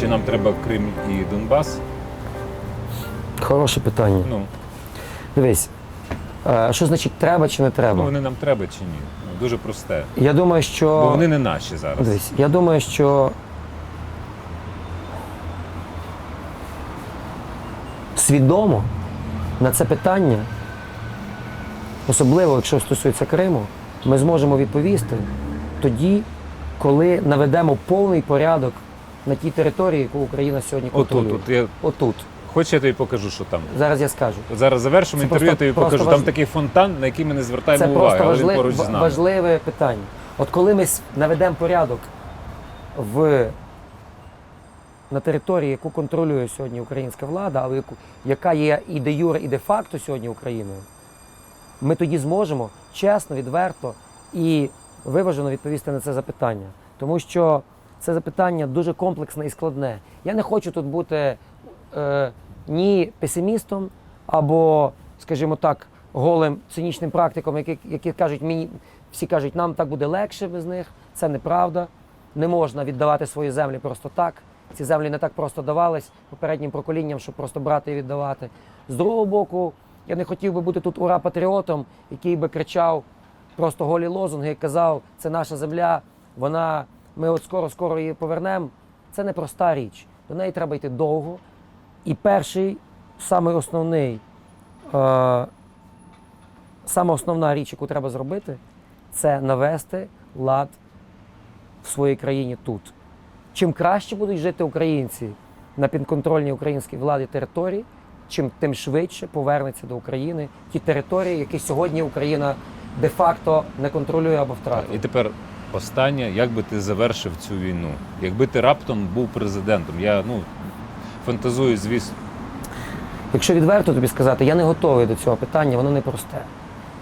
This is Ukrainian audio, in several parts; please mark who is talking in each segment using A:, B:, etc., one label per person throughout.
A: Чи нам треба Крим і Донбас?
B: Хороше питання.
A: Ну,
B: Дивись, е, що значить треба чи не
A: ну
B: треба?
A: вони нам треба чи ні? Ну, дуже просте.
B: Я думаю, що.
A: Бо вони не наші зараз.
B: Дивись, я думаю, що свідомо на це питання, особливо якщо стосується Криму, ми зможемо відповісти тоді, коли наведемо повний порядок на тій території, яку Україна сьогодні контролює.
A: Отут, от я
B: Отут.
A: хоч я тобі покажу, що там.
B: Зараз я скажу.
A: Зараз завершимо
B: Це
A: інтерв'ю, я тобі покажу.
B: важ-
A: Там такий фонтан, на який ми не звертаємо
B: Це
A: уваги,
B: просто
A: але він поруч з нами.
B: важливе питання. От коли ми наведемо порядок в, на території, яку контролює сьогодні українська влада, але яку, яка є і де юре, і де факто сьогодні Україною, ми тоді зможемо чесно, відверто і виважено відповісти на це запитання. Тому що це запитання дуже комплексне і складне. Я не хочу тут бути е, ні песимістом або, скажімо так, голим цинічним практиком, які, які кажуть мені, всі кажуть, нам так буде легше без них. Це неправда. Не можна віддавати свої землі просто так. Ці землі не так просто давались попереднім поколінням, щоб просто брати і віддавати. З другого боку, я не хотів би бути тут ура-патріотом, який би кричав просто голі лозунги і казав, це наша земля, вона, ми от скоро-скоро її повернемо. Це непроста річ. До неї треба йти довго. І перший, самий основний, е, сама основна річ, яку треба зробити, це навести лад в своїй країні тут. Чим краще будуть жити українці на підконтрольній українській владі території, чим тим швидше повернеться до України ті території, які сьогодні Україна де-факто не контролює або втратила.
A: І тепер останнє, як би ти завершив цю війну? Якби ти раптом був президентом, я ну фантазую, звісно.
B: Якщо відверто тобі сказати, я не готовий до цього питання, воно непросте.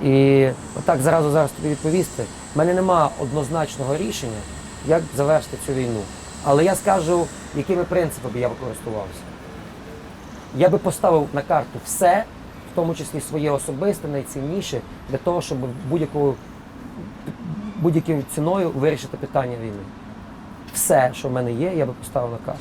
B: І отак зразу зараз тобі відповісти. В мене нема однозначного рішення, як завершити цю війну. Але я скажу, якими принципами я використовувався. Я би поставив на карту все, в тому числі своє особисте, найцінніше, для того, щоб будь-якою будь-якою ціною вирішити питання війни. Все, що в мене є, я би поставив на карту.